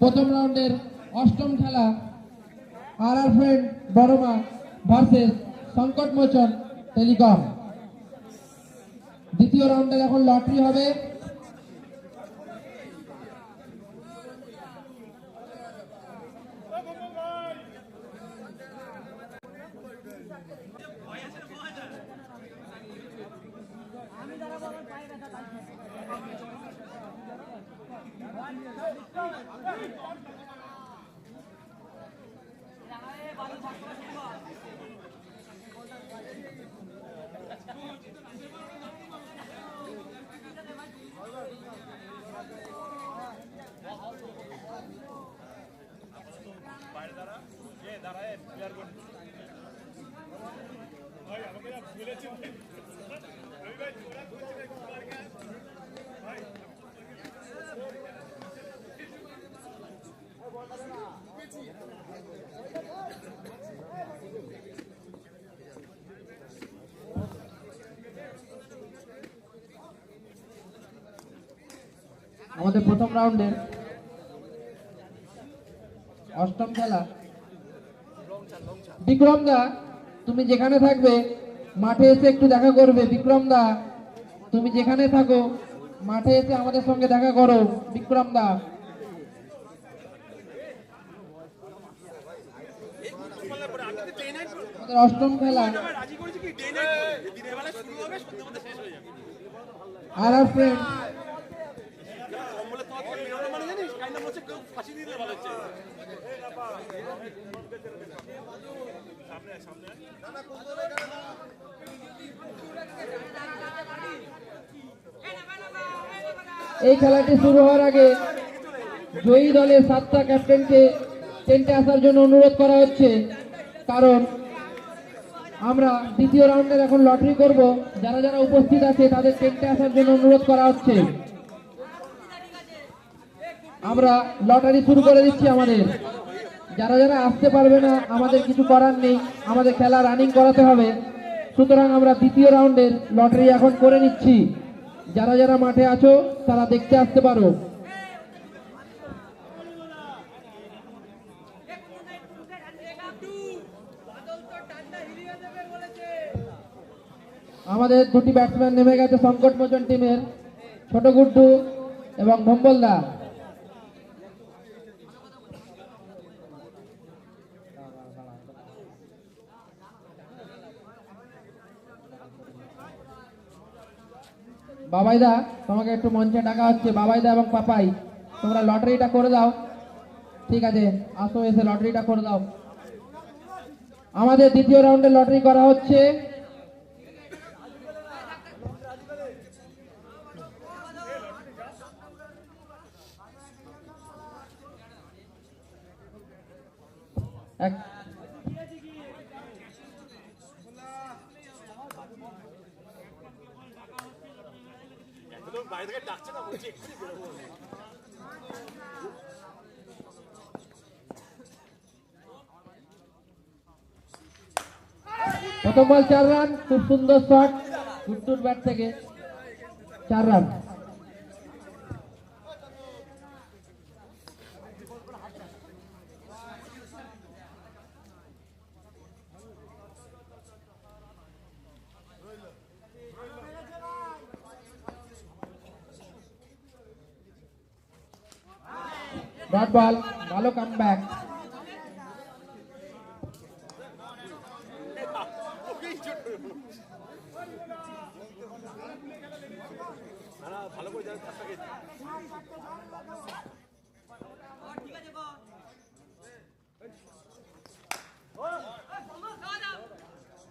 প্রথম রাউন্ডের অষ্টম খেলা আর আর ফ্রেন্ড বড়মা ভার্সেস সংকট মোচন টেলিকম। দ্বিতীয় রাউন্ডের এখন লটারি হবে। বাইরে দাঁড়া এ দাঁড়ায় প্লেয়ার করছি ভাই আমাকে যা ভুলেছে আমাদের প্রথম রাউন্ডের অষ্টম খেলা বিক্রম দা তুমি যেখানে থাকবে মাঠে এসে একটু দেখা করবে বিক্রম দা তুমি যেখানে থাকো মাঠে এসে আমাদের সঙ্গে দেখা করো বিক্রম দা আমাদের অষ্টম খেলা আর ফ্রেন্ড এই খেলাটি শুরু হওয়ার আগে জয়ী দলের সাতটা ক্যাপ্টেনকে টেন্টে আসার জন্য অনুরোধ করা হচ্ছে। কারণ আমরা দ্বিতীয় রাউন্ডের এখন লটারি করব। যারা যারা উপস্থিত আছে, তাদের টেন্টে আসার জন্য অনুরোধ করা হচ্ছে। আমরা লটারি শুরু করে দিচ্ছি আমাদের। যারা যারা আসতে পারবে না, আমাদের কিছু করার নেই, আমাদের খেলা রানিং করাতে হবে। সুতরাং আমরা দ্বিতীয় রাউন্ডের লটারি এখন করে নিচ্ছি। যারা যারা মাঠে আছো, তারা দেখতে আসতে পারো। আমাদের দুটি ব্যাটসম্যান নেমে গেছে সংকট মোচন টিমের ছোট গুড্ডু এবং ভম্বলদা বাবাইদা, তোমাকে একটু মঞ্চে ডাকা হচ্ছে। বাবাইদা এবং পাপাই, তোমরা লটারিটা করে দাও। ঠিক আছে, আসো, এসে লটারিটা করে দাও। আমাদের দ্বিতীয় রাউন্ডে লটারি করা হচ্ছে। এক প্রথম বল চার রান খুব সুন্দর শট গুট্টুর ব্যাট থেকে চার রান। ডট বল ভালো কাম ব্যাক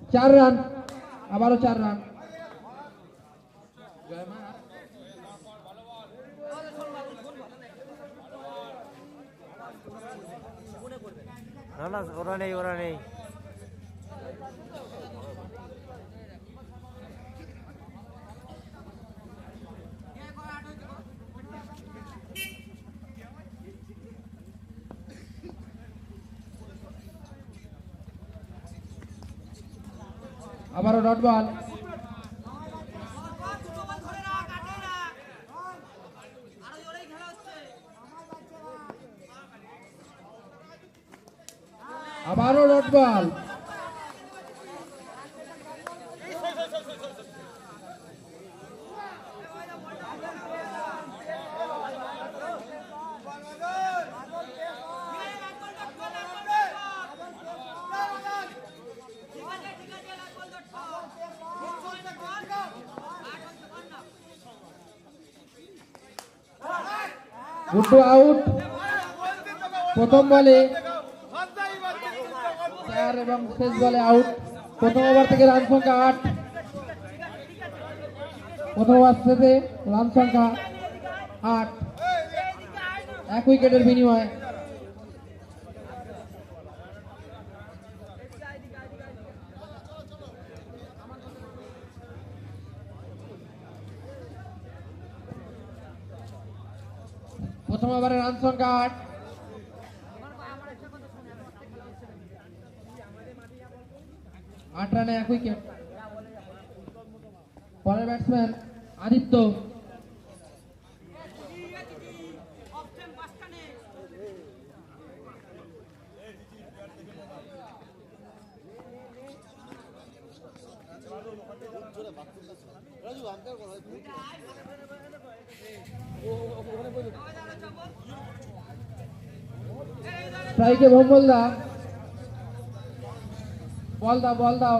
চার রান আবারও চার রান না না ওরা নেই ওরা নেই। আবারও বল আবারও ডট বল। গুড্ডু আউট প্রথম বলে এবং শেষ বলে আউট প্রথম ওভার থেকে রান সংখ্যা আট। প্রথম ওভার শেষে রান সংখ্যা আট। এক উইকেটের বিনিময়ে। প্রথম ওভারে রান সংখ্যা আট। রানে এক উইকেট পরের ব্যাটসম্যান আদিত্য। স্ট্রাইকে ভম্বল দা বল দাও বল দাও।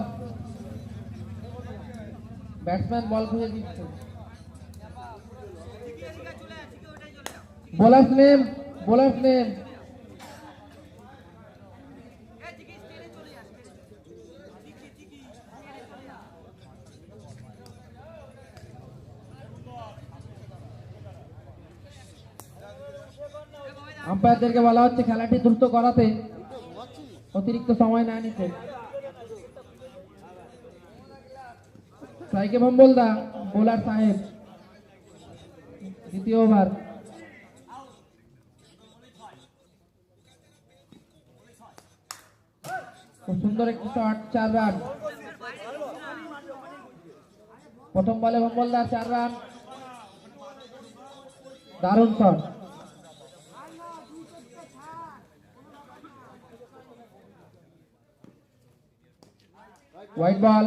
ব্যাটসম্যান বল খুঁজে দিচ্ছে। বোলার নেম বোলার নেম আম্পায়ারদেরকে বলা হচ্ছে, খেলাটি দ্রুত করাতে। অতিরিক্ত সময় না নিতে। সাইকে দা বোলার সাহেব। দ্বিতীয় ওভার খুব সুন্দর একটি শট চার রান প্রথম বলে দা চার রান দারুণ শট হোয়াইট বল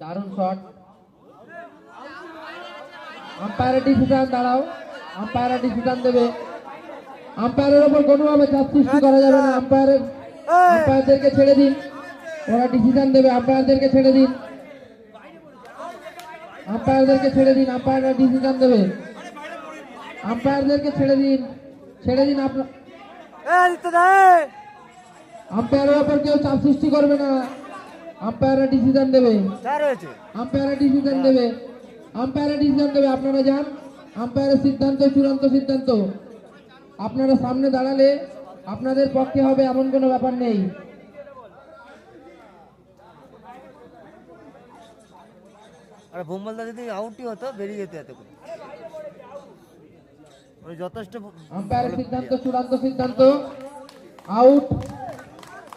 দারুণ শট। আম্পায়ারের ডিসিশন দাঁড়াও। আম্পায়ারের ডিসিশন দেবে। আম্পায়ারের ওপর কোনোভাবে চাপ সৃষ্টি করা যাবে না। আম্পায়ারের আম্পায়ারদেরকে ছেড়ে দিন। ওরা ডিসিশন দেবে। আম্পায়ারদেরকে ছেড়ে দিন। আম্পায়ারদেরকে ছেড়ে দিন। আম্পায়াররা ডিসিশন দেবে। আম্পায়ারদেরকে ছেড়ে দিন। ছেড়ে দিন আপনার আম্পায়ারের ওপর কেউ চাপ সৃষ্টি করবে না। আম্পায়াররা ডিসিশন দেবে। আম্পায়াররা ডিসিশন দেবে। আম্পায়াররা ডিসিশন দেবে আপনারা যান। আম্পায়ারের সিদ্ধান্ত চূড়ান্ত সিদ্ধান্ত। আপনারা সামনে দাঁড়ালে আপনাদের পক্ষে হবে এমন কোনো ব্যাপার নেই। আর বোম্বলদা যদি আউটই হতো বেরিয়ে যেত এত ওই যথেষ্ট আম্পায়ারের সিদ্ধান্ত চূড়ান্ত সিদ্ধান্ত। আউট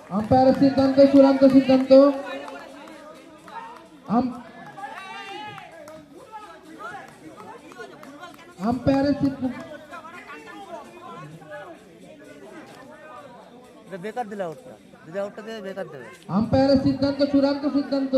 আম্পায়ারের সিদ্ধান্ত চূড়ান্ত সিদ্ধান্ত। আম- আম্পায়ারের সিদ্ধান্ত বেকার দিলে আউটটা। যদি আউটটা দেবে বেকার দেবে। আম্পায়ারের সিদ্ধান্ত চূড়ান্ত সিদ্ধান্ত।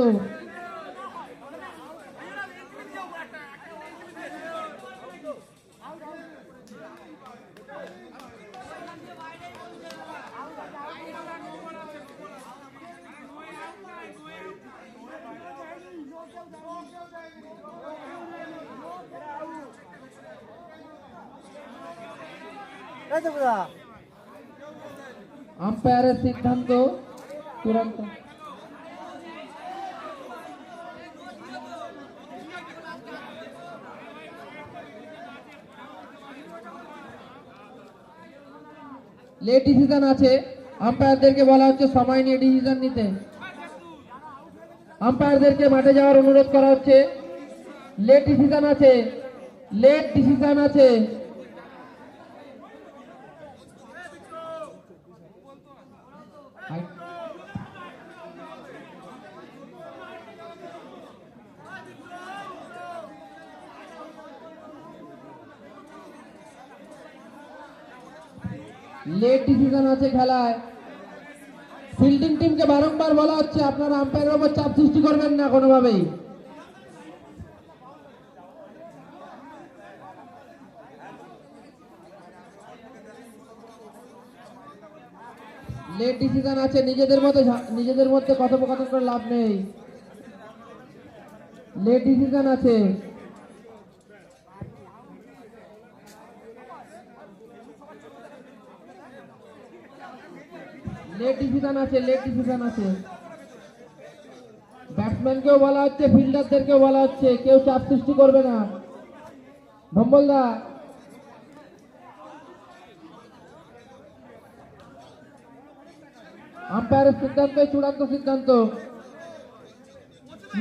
আম্পায়ারের সিদ্ধান্ত চূড়ান্ত লেট ডিসিশন আছে। আম্পায়ারদেরকে বলা হচ্ছে, সময় নিয়ে ডিসিশন নিতে। আম্পায়ারদেরকে মাঠে যাওয়ার অনুরোধ করা হচ্ছে। লেট ডিসিশন আছে। লেট ডিসিশন আছে। লেট ডিসিশন আছে খেলায়। ফিল্ডিং টিমকে বারংবার বলা হচ্ছে, আপনারা আম্পায়ারের ওপর চাপ সৃষ্টি করবেন না কোনোভাবেই। লেট ডিসিশন আছে, নিজেদের মধ্যে নিজেদের মধ্যে কথোপকথন করে লাভ নেই। লেট ডিসিশন আছে। লেট ডিসিশন আছে লেট ডিসিশন আছে। ব্যাটসম্যানকেও বলা হচ্ছে ফিল্ডারদেরকেও বলা হচ্ছে, কেউ চাপ সৃষ্টি করবে না। ভম্বলদা আম্পায়ারের সিদ্ধান্ত চূড়ান্ত সিদ্ধান্ত।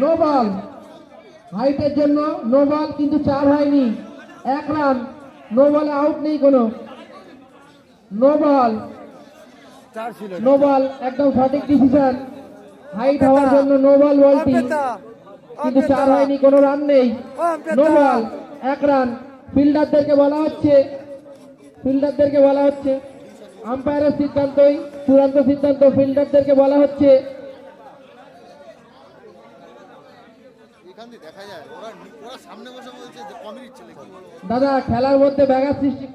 নো বল হাইটের জন্য নো বল কিন্তু চার হয়নি। এক রান নো বলে আউট নেই কোনো। নো বল নো বল একদম সঠিক ডিসিশন হাইট হওয়ার জন্য নো বল বলটি। কিন্তু চার হয়নি কোনো রান নেই। নো বল এক রান ফিল্ডারদেরকে বলা হচ্ছে। ফিল্ডারদেরকে বলা হচ্ছে। আম্পায়ারের সিদ্ধান্তই চূড়ান্ত সিদ্ধান্ত ফিল্ডারদেরকে বলা হচ্ছে। দাদা খেলার মধ্যে ব্যাঘাত সৃষ্টি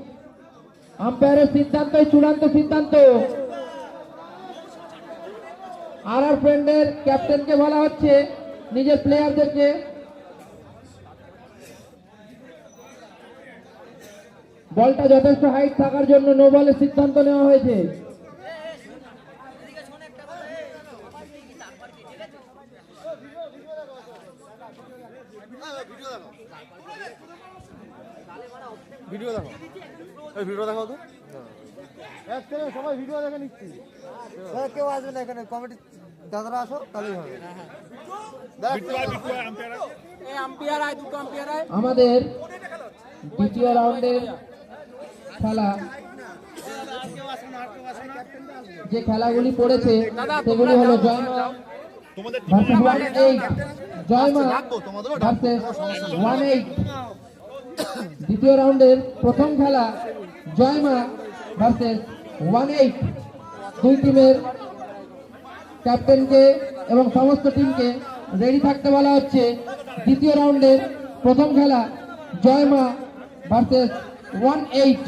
আম্পায়ারের সিদ্ধান্তই চূড়ান্ত সিদ্ধান্ত। আর আর ফ্রেন্ডের ক্যাপ্টেনকে বলা হচ্ছে নিজের প্লেয়ারদেরকে বলটা যথেষ্ট হাইট থাকার জন্য নো বলের সিদ্ধান্ত নেওয়া হয়েছে। ভিডিও দেখো। ভিডিও দেখো দেখাও তো। সবাই ভিডিও দেখে নিচ্ছি কেউ আসবে না এখানে। কমিটি দাদারা আসো তাহলেই হবে। আমাদের দ্বিতীয় রাউন্ডের খেলা যে খেলাগুলি পড়েছে সেগুলি হলো জয়মা ভার্সেস ওয়ান এইট জয়মা ভার্সেস ওয়ান এইট। দ্বিতীয় রাউন্ডের প্রথম খেলা জয়মা ভার্সেস ওয়ান এইট। দুই টিমের ক্যাপ্টেনকে এবং সমস্ত টিমকে রেডি থাকতে বলা হচ্ছে। দ্বিতীয় রাউন্ডের প্রথম খেলা জয়মা ভার্সেস ওয়ান এইট।